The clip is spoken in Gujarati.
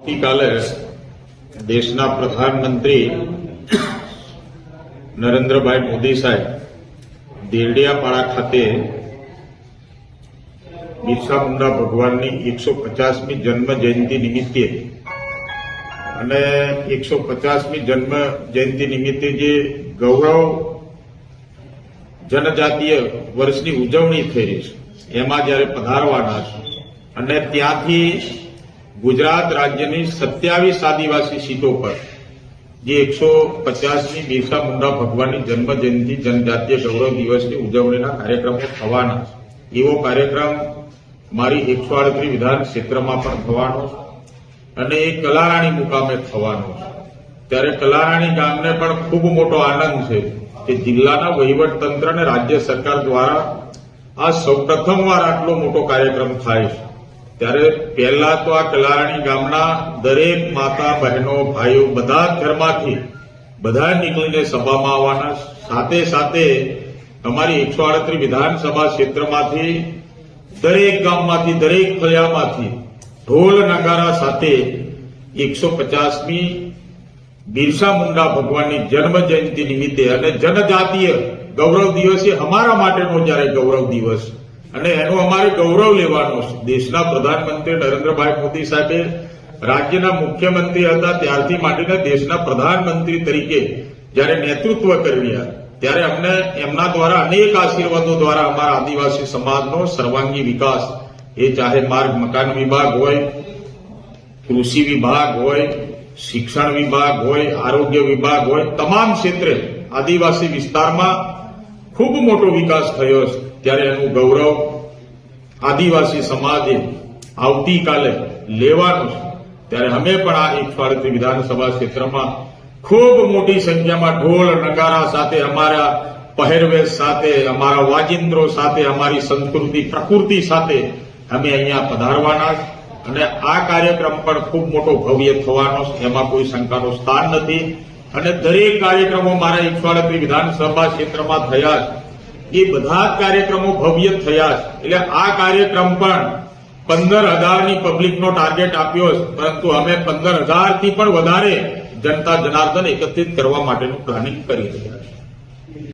આવતીકાલે દેશના પ્રધાનમંત્રી નરેન્દ્રભાઈ મોદી સાહેબ દેરડિયાપાડા ખાતે બિરસા મુંડા ભગવાનની એકસો પચાસમી જન્મ જયંતિ નિમિત્તે અને એકસો પચાસમી જન્મ જયંતિ નિમિત્તે જે ગૌરવ જનજાતીય વર્ષની ઉજવણી થઈ છે, એમાં જ્યારે પધારવાના છે અને ત્યાંથી ગુજરાત રાજ્યની સત્યાવીસ આદિવાસી સીટો પર, જે એકસો પચાસમી બિરસા મુંડા ભગવાનની જન્મજયંતિ, જનજાતીય ગૌરવ દિવસની ઉજવણીના કાર્યક્રમો થવાના એવો કાર્યક્રમ મારી એકસો આડત્રીસ વિધાન ક્ષેત્રમાં પણ થવાનો અને એ કલારાણી મુકામે થવાનો છે. ત્યારે કલારાણી ગામને પણ ખૂબ મોટો આનંદ છે કે જિલ્લાના વહીવટ તંત્ર અને રાજ્ય સરકાર દ્વારા આ સૌ પ્રથમવાર આટલો મોટો કાર્યક્રમ થાય છે. ત્યારે પહેલા તો આ કલારાણી ગામના દરેક માતા બહેનો, ભાઈઓ બધા ઘરમાંથી બધા નીકળીને સભામાં આવવાના. સાથે સાથે અમારી એકસો આડત્રીસ વિધાનસભા ક્ષેત્રમાંથી દરેક ગામમાંથી, દરેક ફળિયામાંથી ઢોલ નગારા સાથે એકસો પચાસમી બિરસા મુંડા ભગવાનની જન્મ જયંતિ નિમિત્તે અને જનજાતીય ગૌરવ દિવસ અમારા માટેનો જ્યારે ગૌરવ દિવસ અને એનું અમારે ગૌરવ લેવાનું છે. દેશના પ્રધાનમંત્રી નરેન્દ્રભાઈ મોદી સાહેબે રાજ્યના મુખ્યમંત્રી હતા, ત્યારથી માંડીને દેશના પ્રધાનમંત્રી તરીકે જ્યારે નેતૃત્વ કરી રહ્યા ત્યારે અમને એમના દ્વારા અનેક આશીર્વાદો દ્વારા અમારા આદિવાસી સમાજનો સર્વાંગી વિકાસ, એ ચાહે માર્ગ, મકાન વિભાગ હોય, કૃષિ વિભાગ હોય, શિક્ષણ વિભાગ હોય, આરોગ્ય વિભાગ હોય, તમામ ક્ષેત્રે આદિવાસી વિસ્તારમાં ખૂબ મોટો વિકાસ થયો છે. ત્યારે એનું ગૌરવ આદિવાસી સમાજે આવતીકાલે લેવાનું છે. ત્યારે અમે પણ આ એક આડત્રીસ વિધાનસભા ક્ષેત્રમાં ખૂબ મોટી સંખ્યામાં ઢોલ, નગારા સાથે અમારા પહેરવેશ સાથે, અમારા વાજિંદ્રો સાથે, અમારી સંસ્કૃતિ, પ્રકૃતિ સાથે અમે અહીંયા પધારવાના અને આ કાર્યક્રમ પણ ખૂબ મોટો ભવ્ય થવાનો એમાં કોઈ શંકાનું સ્થાન નથી. અને દરેક કાર્યક્રમો મારા એકસો વિધાનસભા ક્ષેત્રમાં થયા છે. એ બધા જ કાર્યક્રમો ભવ્ય થયા છે. એટલે આ કાર્યક્રમ પણ પંદર હજારની પબ્લિકનો ટાર્ગેટ આપ્યો છે. પરંતુ અમે પંદર હજારથી પણ વધારે જનતા જનાર્દન એકત્રિત કરવા માટેનું પ્લાનિંગ કરી રહ્યા છીએ.